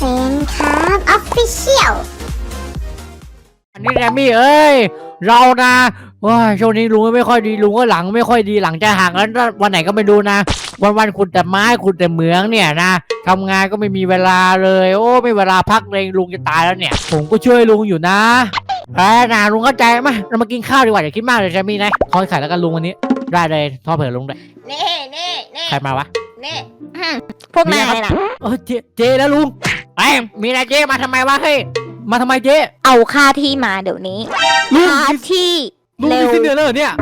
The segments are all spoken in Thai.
ฟนครับออฟฟิเชียลอันนี้แรมมี่เอ้ย เรานะว้าช่วงนี้ลุงก็ไม่ค่อยดีลุงก็หลังไม่ค่อยดีหลังจะหักแล้ววันไหนก็ไม่ดูนะ วันวันๆขุดแต่ไม้ขุดแต่เหมืองเนี่ยนะทำงานก็ไม่มีเวลาเลย โอ้ไม่มีเวลาพักเลยลุงจะตายแล้วเนี่ย ผมก็ช่วยลุงอยู่นะแอ้นะลุงเข้าใจไหมเรามากินข้าวดีกว่าอย่าคิดมากเลยแรมมี่นะทอดไข่แล้วกันลุงวันนี้ ได้เลยทอดเผื่อลุงด้วยเน่เน่เน่ใครมาวะเน่พวกนายล่ะเออเจเจแล้วลุง ไอ้ยมีอะไรเจมาทำไมวะเฮ้ยมาทำไมเจเอาค่าที่มาเดี๋ยวนี้ลุงค่าที่ลุงเร็มีวสิ้นเดือนแล้วเหรอเนี่ย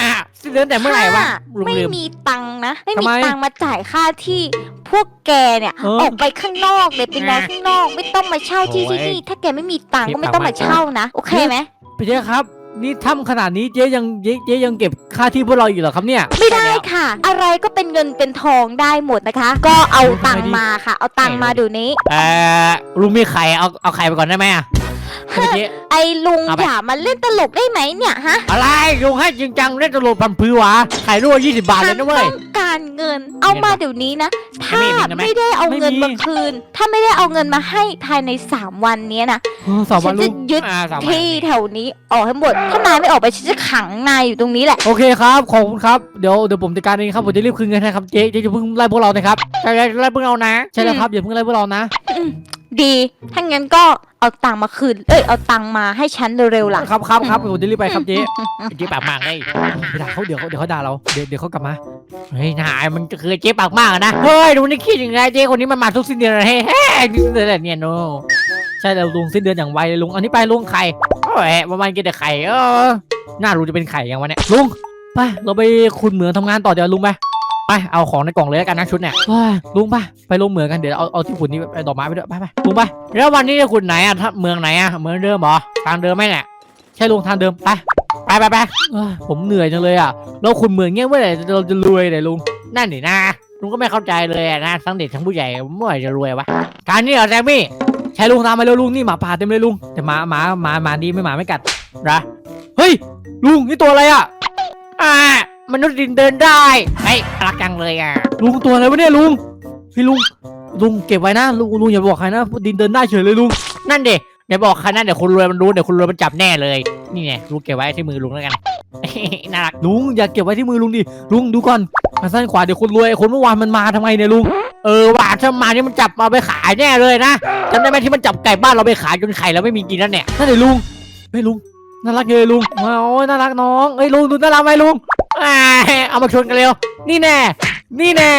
อ่าสิ้นเดือนแต่เมื่อไหร่วะถ้าลุงไม่ลืม มีตังค์นะ ไม่ทำมีไมตังค์มาจ่ายค่าที่พวกแกเนี่ยเออออกไปข้างนอกเลยไปนอนข้างนอก ไม่ต้องมาเช่าที่โอ้ยที่นี่ ถ้าแกไม่มีตังค์คิดก็ไม่ต้องปากมามาเช่านะ โอเคไหม พี่เจ๊ครับ นี่ถ้ำขนาดนี้เจ๊ยังเจ๊เจ๊ยังเก็บค่าที่พวกเราอยู่เหรอครับเนี่ย ไม่ได้ค่ะ อะไรก็เป็นเงินเป็นทองได้หมดนะคะ ก็เอาตังค์มาค่ะ เอาตังค์มาเดี๋ยวนี้ เอ่อลุงมีไข่เอาเอาไข่ไปก่อนได้ไหมอะ เจ๊ไอ้ลุงเอาไป อย่ามาเล่นตลกได้ไหมเนี่ยฮะอะไรลุงให้จริงจังเล่นตลกพันพือหวะไข่รั่วยี่สิบบาทเลยนะเว้ย ต้องการเงิน เอามาเดี๋ยวนี้นะ ถ้าไม่มีนะไหมไม่ได้เอาเงินไม่มีมาคืน ถ้าไม่ได้เอาเงินมาให้ภายใน 3 วันเนี้ยนะ เออสองวันฉัลุนงจะยึด อ่าสามวันที่แถวนี้ออกให้หมด ถ้านายไม่ออกไปฉันจะขังนายอยู่ตรงนี้แหละ โอเคครับขอบคุณครับเดี๋ยวเดี๋ยวผมจัดการเองครับผมจะรีบคืนเงินให้ครับเจ๊เจ๊จะเพิ่งไล่พวกเรานะครับใช่ไล่พวกเรานะใช่แล้วครับอย่าเพิ่งไล่พวกเรานะ ดีถ้างั้นก็เอาตังค์มาคืน เอ้ย เอาตังค์มาให้ฉันเร็วๆล่ะ ครับครับครับผมจะรีบไปครับเจ๊เจ๊ปากมากเลยไปด่าเขาเดี๋ยวเขาเดี๋ยวเขาด่าเราเดี๋ยวเดี๋ยวเขากลับมาเฮ้ยนายมันคือเจ๊ปากมากอะนะเฮ้ยดูนี่คิดยังไงเจ๊คนนี้มันมาทุกสิ้นเดือนเลยเฮ้ยเฮ้ยสิ้นเดือนอะไรเนี่ยโนใช่แล้วลุงสิ้นเดือนอย่างไวเลยลุงอันนี้ไปลุงไข่โอ้ยประมาณกินแต่ไข่เออหน้าลุงจะเป็นไข่ยังวะเนี่ยลุงไปเราไปขุดเหมืองทำงานต่อเดี๋ยวลุงไป ไปเอาของในกล่องเลยแล้วกันนะชุดเนี่ยเฮ้ยลุงไปไปลงเหมืองกันเดี๋ยวเอาเอาที่ขุดนี้ไปดอกไม้ไปด้วยไปไปลุงไปแล้ววันนี้จะขุดไหนอะถ้าเมืองไหนอะเมืองเดิมเหรอทางเดิมไหมเนี่ยใช่ลุงทางเดิมไปไปไปไปเอ้ยผมเหนื่อยจังเลยอะเราขุดเหมืองเงี้ยเมื่อไหร่เราจะรวยเลยลุงนั่นดินะลุงก็ไม่เข้าใจเลยอะนะทั้งเด็กทั้งผู้ใหญ่เมื่อไหร่จะรวยวะการนี้เหรอแซมมี่ใช่ลุงตามมาเร็วลุงนี่หมาป่าเต็มเลยลุงแต่หมาหมาหมาหมาดีไม่หมาไม่กัดนะเฮ้ยลุงนี่ตัวอะไรอะอ่า มนุษย์ดินเดินได้ไอ้ยรักจังเลยอะลุงตัวอะไรวะเนี่ยลุงพี่ลุงลุงเก็บไว้นะลุงลุงอย่าบอกใครนะดินเดินได้เฉยเลยลุงนั่นดิอย่าบอกใครนะเดี๋ยวคนรวยมันรู้เดี๋ยวคนรวยมันจับแน่เลย นี่ไงลุงเก็บไว้ที่มือลุงแล้วกัน น่ารักลุงอย่าเก็บไว้ที่มือลุงดิลุงดูก่อนมาซ้ายขวาเดี๋ยวคนรวยไอ้คนเมื่อวานมันมาทำไมเนี่ยลุงเออว่าถ้ามานี่มันจับมาไปขายแน่เลยนะจำได้ไหมที่มันจับไก่บ้านเราไปขายจนไข่เราไม่มีกินนั่นเนี่ยนั่นเลยลุงเฮ้ยลุงน่ารักเลยลุงว้าวน่ารักน้องเฮ้ยลุงดูน่ารักไหมลุง อ่าเอามาชนกันเร็ว นี่แน่ นี่แน่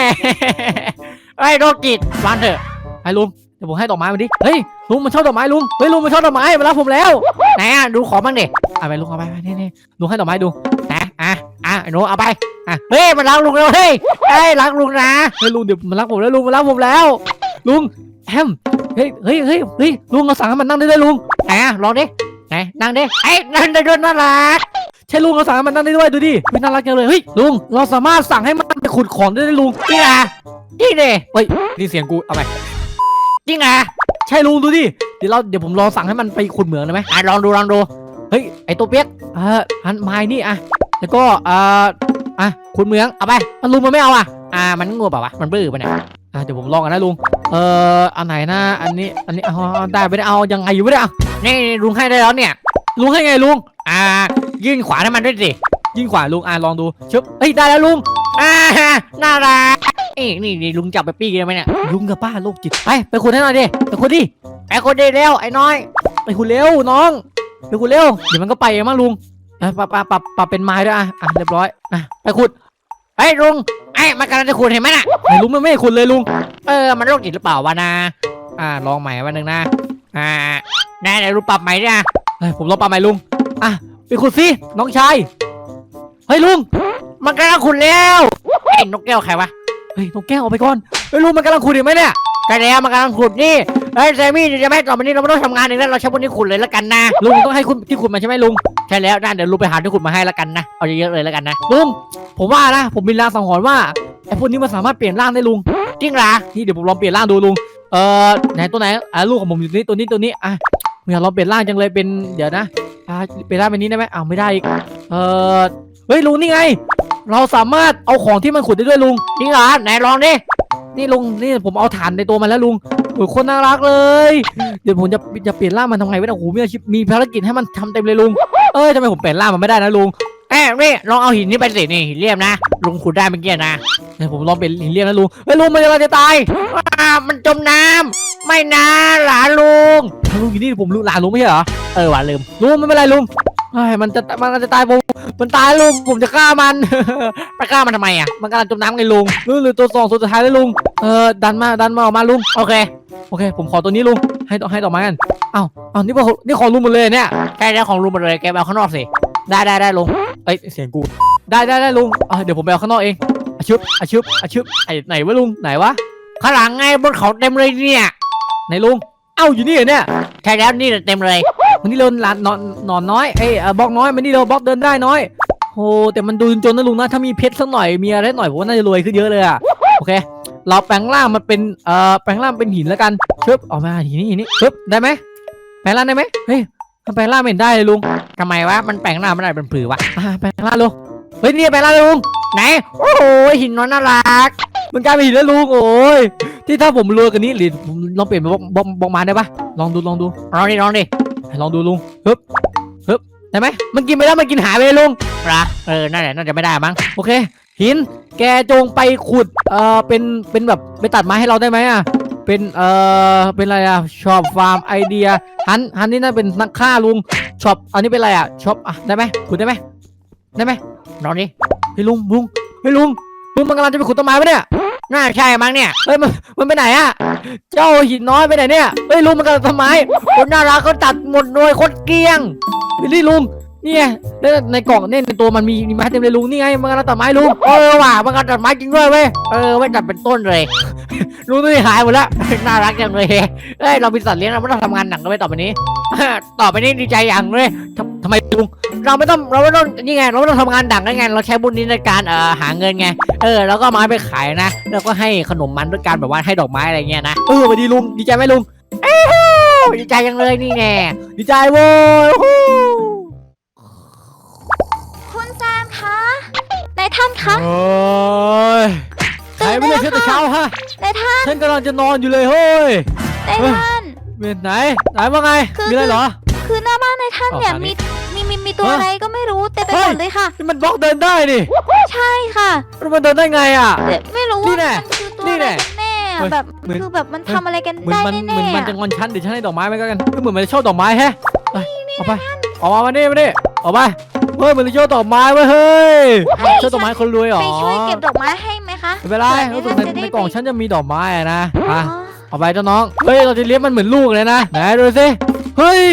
ไอ้โรคจิตวางเถอะไอ้ลุงเดี๋ยวผมให้ดอกไม้มาดิ เฮ้ยลุงมันชอบดอกไม้ลุง เฮ้ยลุงมันชอบดอกไม้มารับผมแล้ว ไหนอะดูของบ้างดิเอาไปลุงเอาไปไปนี่นี่ลุงให้ดอกไม้ดูนะอะอะไอ้หนูเอาไป อะ เฮ้ยมันรักลุงแล้วเฮ้ยเฮ้ยรักลุงนะ เฮ้ยลุงเดี๋ยวมันรักผมแล้วลุงมันรักผมแล้ว ลุงแฮมเฮ้ยเฮ้ยเฮ้ยเฮ้ยลุงเราสั่งให้มันนั่งได้ด้วยลุงไหนอะลองดิไหนนั่งดิไอ้ยนั่งได้ด้วยน่ารัก ใช่ลุงเราสั่งให้มันนั่งได้ด้วยดูดิม่น่ารักจังเลยเฮ้ยลุงเราสามารถสั่งให้มันไปขุดของได้ด้วยลุงจริงอะจริงดิเฮ้ยนี่เสียงกูเอาไปจริงอะใช่ลุงดูดิเดี๋ยวเราเดี๋ยวผมลองสั่งให้มันไปขุดเหมืองได้ไหมอะลองดูลองดูเฮ้ยไอตัวเปียกเอ่ออันไม้นี่อะแล้วก็เอ่ออะขุดเหมืองเอาไปมันลุงมันไม่เอาอะอ่ามันงงเปล่าวะมันบื้อปะเนี่ยอะเดี๋ยวผมลองกันนะลุงเอ่ออันไหนนะอันนี้อันนี้เอาเอาได้ไม่ได้เอายังไงอยู่ไม่ได้เอานี่ลุงให้ได้แล้วเนี่ย ลุงให้ไงลุง อ่า ยื่นขวาให้มันด้วยสิยื่นขวาลุงอ่าลองดูชึบเฮ้ยได้แล้วลุงอ่าน่ารักนี่นี่นี่ลุงจับไปปี้ได้ไหมเนี่ยลุงกับป้าโรคจิตไปไปคุยให้หน่อยดิไปคุยดิไปคุยดิเร็วไอ้น้อย ไปคุยเร็วน้องไปคุยเร็วเดี๋ยวมันก็ไปเองมั้งลุงอะปรับปรับปรับปรับเป็นไม้ด้วยอะอะเรียบร้อยอะไปขุดเฮ้ยลุงไอ้ยมันกำลังจะขุดเห็นไหมน่ะไอ้ลุงมันไม่ขุดเลยลุง เออมันโรคจิตหรือเปล่าวะนะอ่าลองใหม่วันหนึ่งนะอ่าแน่เดี๋ยวรูปรับใหม่ด้วยนะเฮ้ยผมลองปรับใหม่ลุงอะ ไปขุดสิน้องชายเฮ้ยลุง มันกำลังขุดแล้วไอ้นกแก้วใครวะเฮ้ยนกแก้วออกไปก่อนเฮ้ยลุงมันกำลังขุดเห็นไหมเนี่ยใช่แล้วมันกำลังขุดนี่เฮ้ยแซมมี่จะไม่ต่อไปนี้เราไม่ต้องทำงานเองแล้วเราใช้พวกนี้ขุดเลยแล้วกันนะลุงต้องให้คุณที่ขุดมาใช่ไหมลุงใช่แล้วนั่นเดี๋ยวลุงไปหาที่ขุดมาให้แล้วกันนะเอาเยอะๆเลยแล้วกันนะลุงผมว่านะผมมีลางสังหรณ์ว่าไอ้พวกนี้มันสามารถเปลี่ยนร่างได้ลุงจริงเหรอนี่เดี๋ยวผมลองเปลี่ยนร่างดูลุงเอ่อไหนตัวไหนอ่าลูกของผมอยู่นี่ตัวนี้ตัวนี้อะอยากลองเปลี่ยนร่างจังเลยเป็นเดี๋ยวนะ อ่าเปลี่ยนร่างเป็นนี้ได้ไหมอ้าวไม่ได้อีกเอ่อเฮ้ยลุงนี่ไง เราสามารถเอาของที่มันขุดได้ด้วยลุงจริงเหรอไหนลองดินี่ลุงนี่ผมเอาฐานในตัวมาแล้วลุงโอ้ยคนน่ารักเลย เดี๋ยวผมจะจะเปลี่ยนร่างมันทำไงวะเนี่ยโอ้โหมีอาชีพมีภารกิจให้มันทำเต็มเลยลุงเอ้ยทำไมผมเปลี่ยนร่างมันไม่ได้นะลุงเอ้นี่ลองเอาหินนี่ไปสินี่หินเลี่ยมนะลุงขุดได้เมื่อกี้นะเดี๋ยวผมลองเป็นหินเลี่ยมนะลุงเฮ้ยลุงมันจะตายอ้ามันจมน้ำไม่นะหลานลุง ลุงอยู่นี่ผมรู้หลานลุงไม่ใช่เหรอเออหวานลืมลุงไม่เป็นไรลุงเฮ้ยมันจะมันจะตายผมมันตายลุงผมจะฆ่ามัน ไปฆ่ามันทำไมอะมันกำลังจมน้ำไงลุงลุงหรือตัวสองตัวสุดท้ายเลยลุงเออดันมาดันมาออกมาลุงโอเคโอเค ผมขอตัวนี้ลุงให้ต่อให้ต่อมากันเอ้าเอ้านี่ของนี่ของลุงหมดเลยเนี่ยใช่แล้วของลุงหมดเลยแกไปเอาข้างนอกสิได้ได้ได้ลุงเอ้ยเสียงกู ได้ได้ได้ลุงอะเดี๋ยวผมไปเอาข้างนอกเองอาชึบอาชึบอาชึบไอ้ไหนวะลุงไหนวะข้างหลังไงบนเขาเต็มเลยเนี่ยไหนลุง เอ้าอยู่นี่เหรอเนี่ยใช่แล้วนี่เต็มเลยมันนี่เร็วหลานนอนนอนน้อยเอ้ยเอ่อบล็อกน้อยมันนี่เร็วบล็อกเดินได้น้อยโอ้แต่มันดูจนๆนะลุงนะถ้ามีเพชรสักหน่อยมีอะไรหน่อยผมว่าน่าจะรวยขึ้นเยอะเลยอะโอเค เราแปลงร่างมันเป็นเอ่อแปลงร่างเป็นหินแล้วกันชึบออกมาหินนี่หินนี่ชึบได้ไหมแปลงร่างได้ไหมเฮ้ยมันแปลงร่างไม่เห็นได้เลยลุงทำไมวะมันแปลงร่างไม่ได้เป็นผือวะอ่าแปลงร่างลุงเฮ้ยนี่แปลงร่างเลยลุงไหนโอ้โหหินน้อยน่ารัก มันกลายเป็นหินแล้วลุงโอ้ยที่ถ้าผมรวยกว่านี้หรือผมลองเปลี่ยนเป็นบล็อกบล็อกบล็อกไมาได้ปะลองดูลองดูลองดิลองดิลองดูลุงฮึบฮึบได้ไหมมันกินไปแล้วมันกินหายไปเลยลุงนะเออนั่นแหละน่าจะไม่ได้มั้งโอเค หิน แกจงไปขุดเอ่อเป็นเป็นแบบไปตัดไม้ให้เราได้ไหมอะเป็นเอ่อเป็นอะไรอะช็อปฟาร์มไอเดียฮันฮันนี่น่าเป็นนักฆ่าลุงช็อปอันนี้เป็นอะไรอะช็อปอะได้ไหมขุดได้ไหมได้ไหมลองดิเฮ้ยลุงลุงเฮ้ยลุง ลุงมันกำลังจะไปขุดต้นไม้ปะเนี่ย น่าใช่มั้งเนี่ย เฮ้ยมันมันไปไหนอะเจ้าหินน้อยไปไหนเนี่ย เฮ้ยลุงมันกำลังทำไมคนน่ารักเขาตัดหมดโดยคนเกลี้ยงบิลลี่ลุง เนี่ยแล้วในกล่องเนี่ยในตัวมันมีมีไม้เต็มเลยลุงนี่ไงมันกำลังตัดไม้ลุงเออว่ะมันกำลังตัดไม้จริงด้วยเว้ยเออไว้ตัดเป็นต้นเลย ลุงตัวนี้หายหมดแล้วน่ารักจังเลยเฮ้ยเราเป็นสัตว์เลี้ยงเราไม่ต้องทำงานหนักกันไปต่อไปนี้ ต่อไปนี้ดีใจอย่างเลยทำทำไมลุงเราไม่ต้องเราไม่ต้องนี่ไงเราไม่ต้องทำงานดักได้ไงเราใช้บุญนี้ในการเอ่อหาเงินไงเออแล้วก็เอาไม้ไปขายนะแล้วก็ให้ขนมมันด้วยการแบบว่าให้ดอกไม้อะไรเงี้ยนะเออสวัสดีลุงดีใจไหมลุงดีใจจังเลยนี่แน่ดีใจเว้ย ท่านคะโอ้ยใครไม่ได้เช้าแต่เช้าฮะนายท่านฉันกำลังจะนอนอยู่เลยเฮ้ยนายท่านเมียไหนไหนว่าไงคือมีอะไรเหรอ คือหน้าบ้านนายท่านเนี่ยอ๋อตามนี้มีมีมีมีตัวฮะอะไรก็ไม่รู้เต็มไปเฮ้หยมดเลยค่ะนี่มันบล็อกเดินได้นี่ใช่ค่ะแล้วมันเดินได้ไงอะแต่ไม่รู้นี่ว่าแน่มันคือตัวนี่อะไรแน่กันแน่เฮ้ยแบบเหมือนคือแบบมันทำอะไรกันเหมือนได้มันแน่เหมือนๆมันจะอะงอนฉันเดี๋ยวฉันให้ดอกไม้ไปก็กันเฮ้ยเหมือนมันจะชอบดอกไม้แฮะเอ้ยเอาไปออกมามานี่มานี่ออกไป เฮ้ยเหมือนจะชอบดอกไม้เว้ยเฮ้ยชอบดอกไม้คนรวยเหรอไปช่วยเก็บดอกไม้ให้ไหมคะไม่เป็นไรเผื่อรู้สึกนายในท่านจะได้ในกล่องไปฉันจะมีดอกไม้อะนะอ๋ออะเอาไปเจ้าน้อง เฮ้ย เราจะเลี้ยงมันเหมือนลูกเลยนะ ไหนดูสิ เฮ้ย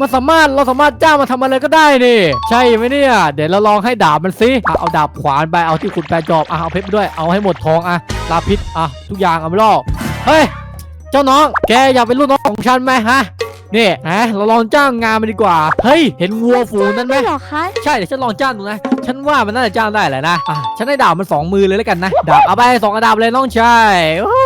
มันสามารถ เราสามารถจ้างมาทำอะไรก็ได้นี่ ใช่ไหมเนี่ย เดี๋ยวเราลองให้ดาบมันสิอะเอาดาบขวานไป เอาที่ขุดแปรจอบ อะ เอาเพชรไปด้วย เอาให้หมดทองอะลาพิษ อะ ทุกอย่างเอาไปล่อ เฮ้ย เจ้าน้อง แกอยากเป็นลูกน้องของฉันไหมฮะ นี่ฮะเราลองจ้างงานมันดีกว่า เฮ้ย เห็นวัวฝูงนั้นไหมเหรอคะใช่เดี๋ยวฉันลองจ้างดูนะ ฉันว่ามันน่าจะจ้างได้แหละนะอะฉันให้ดาบมันสองมือเลยแล้วกันนะ ดาบเอาไปสองดาบเลยน้องชายวู้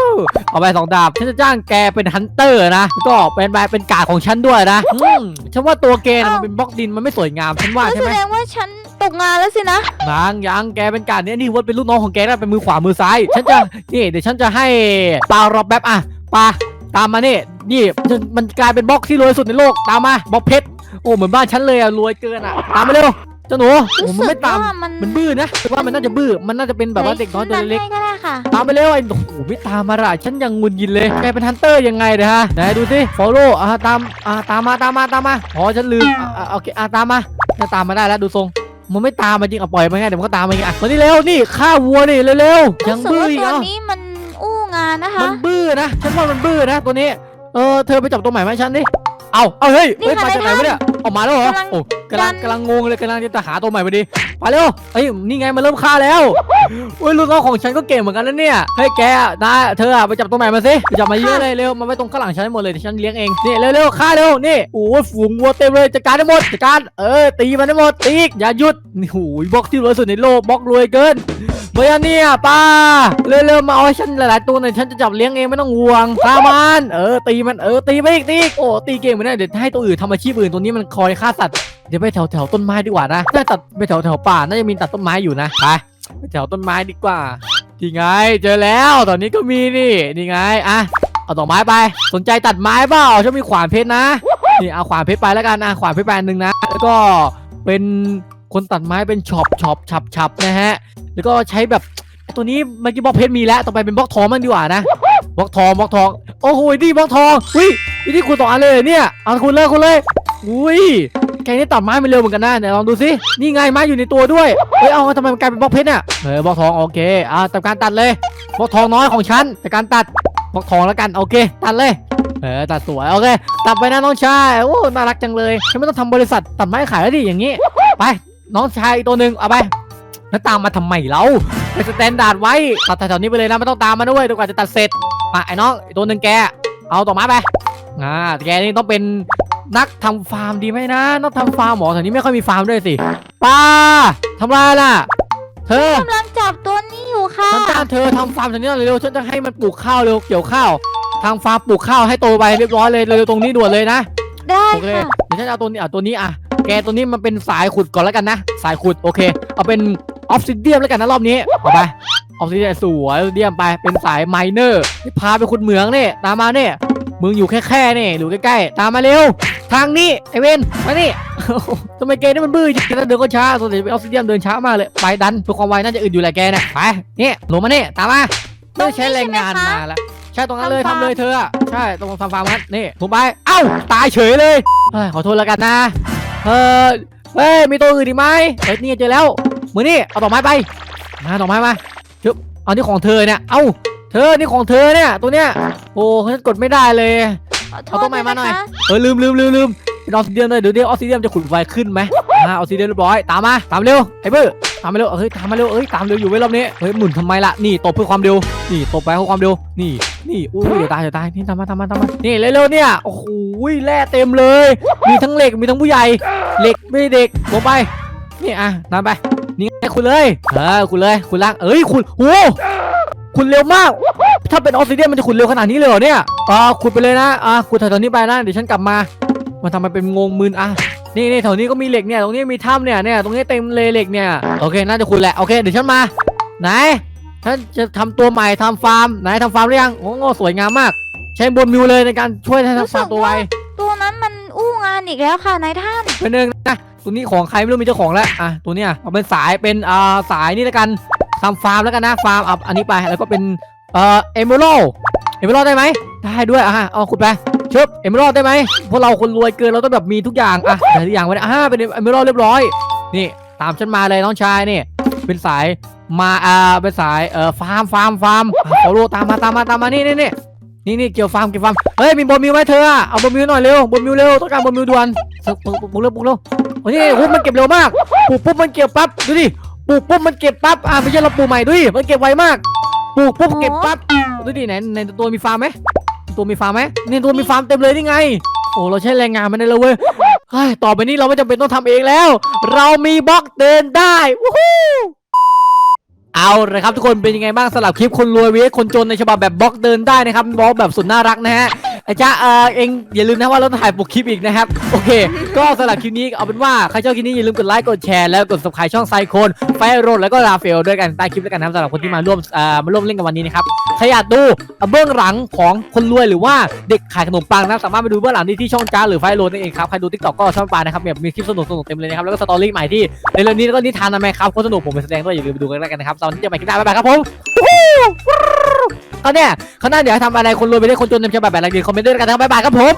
เอาไปสองดาบ ฉันจะจ้างแกเป็นฮันเตอร์นะแล้วก็เป็นไปเป็นกาดของฉันด้วยนะอืมฉันว่าตัวแกน่ะมันเป็นบล็อกดินมันไม่สวยงามฉันว่าก็ใช่แสไหม ดงว่าฉันตกงานแล้วสินะยังยังแกเป็นกาดเนี่ยนี่ว่าเป็นลูกน้องของแกนะเป็นมือขวามือซ้าย ฉันจะนี่เดี๋ยวฉันจะให้ปลารอแป๊บอะปลา ตามมานี่นี่มันมันกลายเป็นบล็อกที่รวยสุดในโลกตามมาบล็อกเพชรโอ้เหมือนบ้านฉันเลยอะรวยเกินอะตามมาเร็วเจ้าหนูโอ้รู้มันสึไม่กตามว่ามันมันบื้อนะแต่ว่ามันน่าจะบื้อมันน่าจะเป็นแบบว่าเด็กน้อยตัวเล็กฉันดันให้ก็ได้ค่ะๆตามไปเร็วไอ้โอ้โหไม่ตามมาละฉันยังงุนยินเลยแกเป็นฮันเตอร์ยังไงเนะฮะไหนดูสิ follow อ่าตามอ่าตามมาตามมาตามมาอ๋อฉันลืมอ่าอ่าโอเคอ่าตามมาจะตามมาได้แล้วดูทรงมันไม่ตามมาจริงอะปล่อยมันไงเดี๋ยวมันก็ตามมาเองอะมานี่เร็วนี่ฆ่าวัวนี่เร็วๆยังรู้สึกบื้อว่าอีกตัวเอ้านี้มันอู้ งานนะคะ มันบื้อนะฉันว่ามันบื้อนะตัวนี้เออเธอไปจับตัวใหม่มาให้ฉันดิเอาเอาเฮ้ยเฮ้ยนี่มาค่ะจากไหนวะเนี่ยออกมาแล้วเหรอกำลัง โอ้กำลังดันกำลังงงเลยกำลังจะหาตัวใหม่พอดีไปเร็วเอ้ยนี่ไงมันเริ่มฆ่าแล้วโอ้ยลูกน้องของฉันก็เก่งเหมือนกันนะเนี่ยเฮ้ยแกอะนะเธออะไปจับตัวใหม่มาสิไปจับมาเยอะเลยเร็วมาไว้ตรงข้างหลังฉันให้หมดเลยเดี๋ยวฉันเลี้ยงเองนี่เร็วเร็วฆ่าเร็วนี่โอ้ยฝูงวัวเต็มเลยจัดการได้หมดจัดการเออตีมันได้หมดตีอีกอย่าหยุดนี่โอ้ยบล็อกที่รวยสุดในโลกบล็อกรวยเกินเมื่อเนี่ยป้าเร็วๆมาเอาให้ฉันหลายๆตัวหน่อยฉันจะจับเลี้ยงเองไม่ต้องห่วงฆ่ามันเออตีมันเออตีไปอีกตีอีกโอ้ตีเก่งไปได้เดี๋ยวให้ตัวอื่นทำอาชีพอื่นตัวนี้มันคอยฆ่าสัตว์ เดี๋ยวไปแถวแถวต้นไม้ดีกว่านะน่าตัดไปแถวแถวป่าน่าจะมีตัดต้นไม้อยู่นะไปไปแถวต้นไม้ดีกว่านี่ไง เจอแล้วตอนนี้ก็มีนี่นี่ไงอะเอาดอกไม้ไป สนใจตัดไม้เปล่าฉันมีขวานเพชรนะนี่เอาขวานเพชรไปแล้วกันอะขวานเพชรไปอันหนึ่งนะแล้วก็เป็นคนตัดไม้เป็นช็อปช็อปฉับฉับนะฮะแล้วก็ใช้แบบตัวนี้เมื่อกี้บล็อกเพชรมีแล้วต่อไปเป็นบล็อกทองมันดีกว่านะบล็อกทองบล็อกทองโอ้โหนี่บล็อกทองอุ้ยนี่คุณสองอันเลยเหรเนี่ยเอาคุณเลยคุณเลยอุ้ย แกนี่ตัดไม้มันเร็วเหมือนกันนะเดี๋ยวลองดูสินี่ไงไม้อยู่ในตัวด้วยเฮ้ยเอาทำไมมันกลายเป็นบล็อกเพชรเนี่ยเฮ้ยบล็อกทองโอเคอ่าทำการตัดเลยบล็อกทองน้อยของฉันแต่การตัดบล็อกทองแล้วกันโอเค ตัดเลยเออตัดสวยโอเคตัดไปนะน้องชายโอ้น่ารักจังเลยฉันไม่ต้องทำบริษัทตัดไม้ขายแล้วดิอย่างนี้ ไป น้องชายอีกตัวหนึ่งเอาไปแล้วตามมาทำไมเราไปสแตนดาร์ดไว้ตัดแถวๆนี้ไปเลยนะไม่ต้องตามมาด้วยจนกว่าจะตัดเสร็จมาไอ้น้องตัวหนึ่งแก เอาต่อไม้ไปอ่าแกนี่ต้องเป็น นักทำฟาร์มดีไหมนะ นักทำฟาร์มหมอแถวนี้ไม่ค่อยมีฟาร์มด้วยสิป้าทำไรล่ะ เธอกำลังจับตัวนี้อยู่ค่ะฉันจ้างเธอทำฟาร์มแถวนี้เร็วๆฉันจะให้มันปลูกข้าวเร็วเกี่ยวข้าวทางฟาร์มปลูกข้าวให้โตไปเรียบร้อยเลยเร็วๆตรงนี้ด่วนเลยนะได้โอเคค่ะเดี๋ยวฉันเอาตัวนี้อะตัวนี้อะแกตัวนี้มันเป็นสายขุดก่อนแล้วกันนะ สายขุดโอเค เอาเป็นออฟซิเดียมแล้วกันนะรอบนี้เอาไปออฟซิเดียมสวยออฟซิเดียมไปเป็นสายไมเนอร์ที่พาไปขุดเหมืองเนี่ยตามมาเนี่ยเมืองอยู่แค่ๆนี่อยู่ใกล้ๆ ตามมาเร็ว ทางนี้ไอเวนมานี่ทำไมแกนี่มันบื้อจริงนะเดินก็ช้าสงสัยเป็นออฟซิเดียมเดินช้ามากเลย ไปดันเพื่อความไวน่าจะอึดอยู่แหละแกเนี่ยไปนี่ลงมานี่ตามมาไม่ต้องใช้แรงงานมาแล้วใช่ตรงนั้นเลยทำเลยเธออะใช่ตรงทำฟาร์มนั้นนี่ลงไปเอ้าตายเฉยเลยเฮ้ยขอโทษแล้วกันนะเออเฮ้ยมีตัวอื่นอีกไหมเฮ้ยนี่เจอแล้วมือนี่เอาดอกไม้ไปมาดอกไม้มาชึบเอานี่ของเธอเนี่ยเอ้า เธอนี่ของเธอเนี่ยตัวเนี้ยโอ้ฉันกดไม่ได้เลยขอโทเอาษตัวใหม่มาหน่อยะคะเออลืมลืมลืมลืมเป็นออสซิเดียมเลยเดี๋ยวเดี๋ยวออสซิเดียมจะขุดไวขึ้นไหมอ่าออสซิเดียมเรียบร้อยตามมาตามเร็วไอ้เบื้อตามมาเร็วเฮ้ยตามมาเร็วเอ้ยตามเร็วอยู่ไว้ยรอบนี้เฮ้ยหมุนทำไมล่ะนี่ตบเพื่อความเร็วนี่ตบไปเพื่อความเร็วนี่นี่อุ้ยเดี๋ยวตายเดี๋ยวตายนี่ตามมาตามมาตามมานี่เร็วๆเนี่ยโอ้โหแร่เต็มเลย มีทั้งเหล็กมีทั้งผู้ใหญ่เหล็กไม่ใช่เด็กลงไปนี่อะนำไปนี่ไงคุณเลยเออคุณเลยคุณล่างเอ้ยคุณโอ้ คุณเร็วมาก ถ้าเป็นออสซิเดียมมันจะขุดเร็วขนาดนี้เลยเหรอเนี่ยอ่าขุดไปเลยนะอ่าขุดแถวๆนี้ไปนะเดี๋ยวฉันกลับมามันทำไมเป็นงงมึนอะนี่นี่แถวนี้ก็มีเหล็กเนี่ยตรงนี้มีถ้ำเนี่ยเนี่ยตรงนี้เต็มเลยเหล็กเนี่ยโอเคน่าจะขุดแหละโอเคเดี๋ยวฉันมา ไหนฉันจะทำตัวใหม่ทำฟาร์มไหนทำฟาร์มหรือยังโอ้โหสวยงามมาก ใช้บนมิวเลยในการช่วยให้ทำฟาร์มตัวไวตัวนั้นมันอู้งานอีกแล้วค่ะนายท่านเป็นหนึ่งนะตัวนี้ของใครไม่รู้มีเจ้าของแล้วอะตัวเนี้ยเอาเป็นสายเป็นอ่าสายนี่แล้วกัน ทำฟาร์มแล้วกันนะฟาร์มเอาอันนี้ไปแล้วก็เป็นเอ่อเอเมอรัลเอเมอรัลได้ไหมได้ด้วยอะเอาขุดไปชึบเอเมอรัลได้ไหมพวกเราคนรวยเกินเราต้องแบบมีทุกอย่างอะแต่ทุกอย่างไว้อ่าเป็นเอเมอรัลเรียบร้อย นี่ตามฉันมาเลยน้องชายนี่เป็นสายมาอ่าเป็นสายเอ่อฟาร์มฟาร์มฟาร์มขอรูตามมาตามมาตามมานี่นี่นี่นี่นี่เกี่ยวฟาร์มเกี่ยวฟาร์มเฮ้ยมีบอมมิวไหมเธออะเอาบอมมิวหน่อยเร็วบอมมิวเร็วต้องการบอมมิวด่วนปุกปลุกปลุกเร็วปลุกเร็วโอ้ยนี่โอ้โหมันเก็บเร็วมากปลูกปุ๊บมันเก็บปั๊บดูดิ ปลูกปุ๊บมันเก็บปั๊บอ่าไม่ใช่เราปลูกใหม่ด้วยมันเก็บไวมากปลูกปุ๊บเก็บปั๊บดูดิไหนในตัวมีฟาร์มไหมตัวมีฟาร์มไหมนี่ตัวมีฟาร์มเต็มเลยนี่ไง โอ้เราใช้แรงงานมันได้เลยเว้ยเฮ้ยต่อไปนี้เราไม่จำเป็นต้องทำเองแล้ว เรามีบล็อกเดินได้วู้ฮู้ เอาเลยครับทุกคนเป็นยังไงบ้างสำหรับคลิปคนรวยเวคนจนในฉบับแบบบล็อกเดินได้นะครับบล็อกแบบสุดน่ารักนะฮะไอ้จ้าเออเองอย่าลืมนะว่าเราถ่ายปกคลิปอีกนะครับโอเค ก็สำหรับคลิปนี้เอาเป็นว่าใครชอบคลิปนี้อย่าลืมกดไลค์กดแชร์แล้วกด subscribe ช่องไซโคนไฟโรดแล้วก็ราเฟลด้วยกันใต้คลิปแล้วกันนะครับสำหรับคนที่มาร่วมเอ่อมาร่วมเล่นกันวันนี้นะครับใครอยากดูเบื้องหลังของคนรวยหรือว่าเด็กขายขนมปังนะครับสามารถไปดูเบื้องหลังได้ที่ช่องจ้าหรือไฟโรดนั่นเองครับใครดูทิกตอกก็ช่องปานะครับแบบมีคลิปสนุกสนุกๆเต็มเลยนะครับแล้วก็สตอรี่ใหม่ที่ในเรื่องนี้แล้วก็นิทานนะแม่ครับโคตรสนุกผมไปแสดงด้วยอย่าลืมไปดูกันแล้วกันนะครับอนนี้เจะไปคลิปหน้าบ๊ายบายครับผมเขาเนี่ยเขาหน้าเดี๋ยวทำอะไรคนรวยไปได้คนจนในฉบับแบบอะไรดีคอมเมนต์ด้วยกันนะครับบ๊ายบายครับผม